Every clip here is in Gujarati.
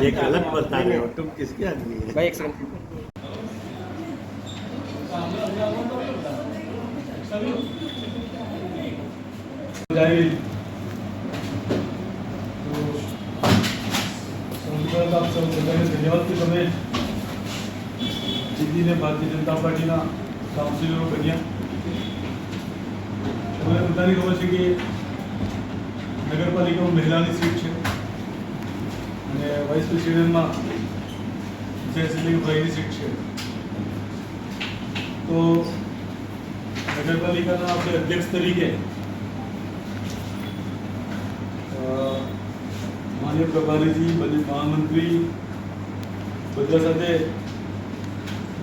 ये गलत बता रहे हो तुम किसके आदमी है भाई एक सेकंड આપ ભારતીય જનતા પાર્ટીના કાઉન્સિલરો બન્યા. તમને બધાને ખબર છે કે નગરપાલિકામાં મહિલાની સીટ છે. અને વાઇસ પ્રેસિડેન્ટમાં જેન્ટ્સ ભાઈની સીટ છે. તો નગરપાલિકાના આપણે અધ્યક્ષ તરીકે માન્ય પ્રભારીજી બંને મહામંત્રી બધા સાથે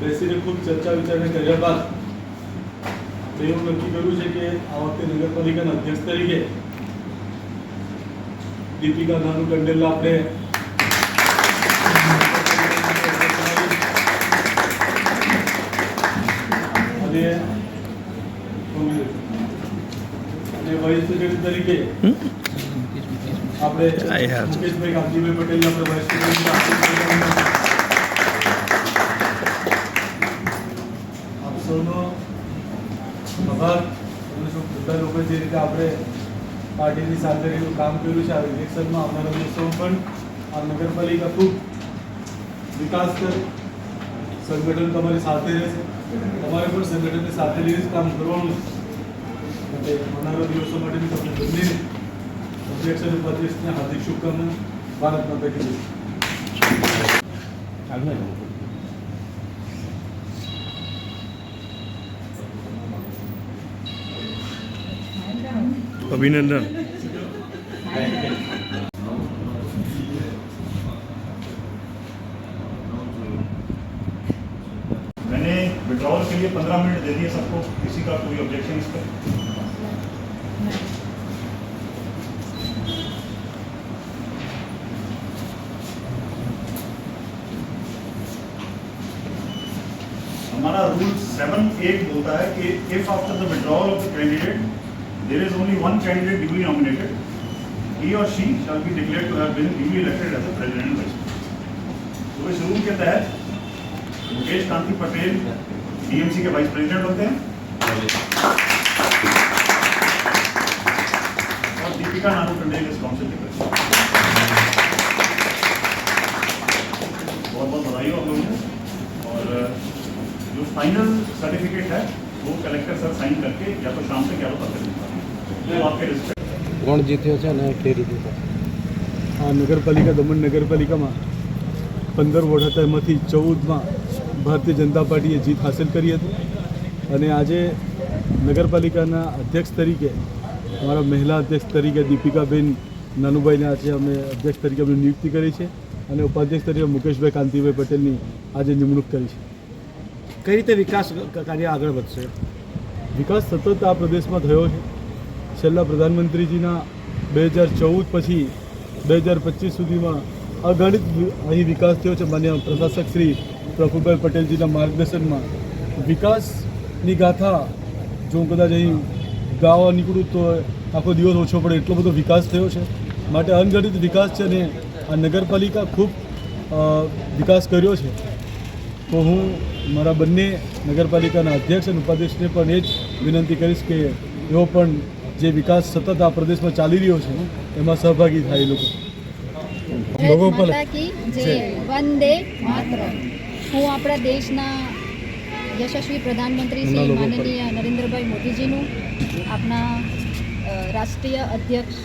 બેસીને ખૂબ ચર્ચા વિચારણા કર્યા બાદ તો એવું નક્કી કર્યું છે કે આ વખતે નગરપાલિકાના અધ્યક્ષ તરીકે દીપિકા નાનુ કંડેલા આપણે અને અને વાઇસ પ્રેસિડેન્ટ તરીકે આપણે. મુકેશભાઈ કાંતિભાઈ પટેલને આપણે વાઇસ પ્રેસિડેન્ટ આપ સૌનો આભાર તમે સૌ બધા લોકો જે રીતે આપણે પાર્ટીની સાથે એવું કામ કર્યું છે. આ ઇલેક્શનમાં આવનારા દિવસો પણ આ નગરપાલિકા ખૂબ વિકાસ કરે. સંગઠન તમારી સાથે રહેશે તમારે પણ સંગઠનની સાથે લઈને કામ કરવાનું છે. આવનારા દિવસો માટે તમને બંને અધ્યક્ષ અને ઉપાધ્યક્ષને હાર્દિક શુભકામના. ભારત માતા કી अभिनंदन। मैंने विड्रॉल के लिए पंद्रह मिनट दे दिए सबको, किसी का कोई ऑब्जेक्शन इस पर? हमारा रूल सेवन एट बोलता है कि if after the withdrawal of the candidate there is only one candidate duly nominated he or she shall be declared to have been duly elected as a president and vice president. तो इस रूल के तहत मुकेश कांति पटेल डीएमसी के वाइस प्रेसिडेंट होते हैं। और दीपिका नानू हो आप लोगों को। और, जो फाइनल सर्टिफिकेट है, वो कलेक्टर सर साइन करके या तो शाम तक या तो कल કોણ જીત્યો છે અને કઈ રીતે આ નગરપાલિકા દમણ નગરપાલિકામાં પંદર વોર્ડ હતા એમાંથી ચૌદમાં ભારતીય જનતા પાર્ટીએ જીત હાંસલ કરી હતી. અને આજે નગરપાલિકાના અધ્યક્ષ તરીકે અમારા મહિલા અધ્યક્ષ તરીકે દીપિકાબેન નાનુભાઈને આજે અમે અધ્યક્ષ તરીકે અમે નિયુક્તિ કરી છે અને ઉપાધ્યક્ષ તરીકે મુકેશભાઈ કાંતિભાઈ પટેલની આજે નિમણૂક કરી છે. કઈ રીતે વિકાસ કાર્ય આગળ વધશે? વિકાસ સતત આ પ્રદેશમાં થયો છે. છેલ્લા પ્રધાનમંત્રીજીના બે હજાર ચૌદ પછી બે હજાર પચીસ સુધીમાં અગણિત અહીં વિકાસ થયો છે માન્ય પ્રશાસક શ્રી પ્રફુલભાઈ પટેલજીના માર્ગદર્શનમાં. વિકાસની ગાથા જો કદાચ અહીં ગાવા નીકળું તો આખો દિવસ ઓછો પડે, એટલો બધો વિકાસ થયો છે. માટે અનગણિત વિકાસ છે અને આ નગરપાલિકા ખૂબ વિકાસ કર્યો છે. તો હું મારા બંને નગરપાલિકાના અધ્યક્ષ અને ઉપાધ્યક્ષને પણ એ જ વિનંતી કરીશ કે એઓ પણ જે વિકાસ સતત આ પ્રદેશમાં ચાલી રહ્યો છે એમાં સહભાગી થાય લોકો. વંદે હું આપણા દેશના યશસ્વી પ્રધાનમંત્રી શ્રી. માનનીય નરેન્દ્રભાઈ મોદીજીનું આપણા રાષ્ટ્રીય અધ્યક્ષ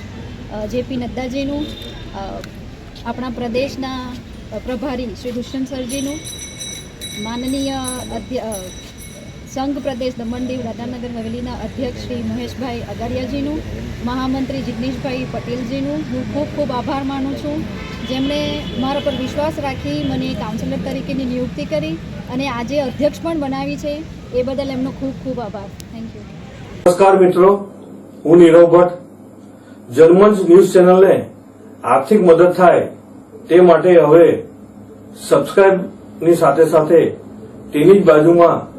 જેપી નડ્ડાજીનું આપણા પ્રદેશના પ્રભારી શ્રી દુષ્યંત સરજીનું માનનીય અધ્ય સંઘ પ્રદેશ દમણ દીવ દાદાનગર હવેલીના અધ્યક્ષ શ્રી મહેશભાઈ અગારિયાજીનું, મહામંત્રી જિગ્નેશભાઈ પટેલજીનું. હું ખૂબ ખૂબ આભાર માનું છું. જેમણે મારા પર વિશ્વાસ રાખી મને કાઉન્સિલર તરીકેની નિયુક્તિ કરી અને આજે અધ્યક્ષ પણ બનાવી છે. એ બદલ એમનો ખૂબ ખૂબ આભાર. થેન્ક યુ નમસ્કાર મિત્રો. હું નીરવ ભટ્ટ. જર્મન ન્યૂઝ ચેનલને આર્થિક મદદ થાય તે માટે હવે સબસ્ક્રાઇબની સાથે સાથે તેની જ બાજુમાં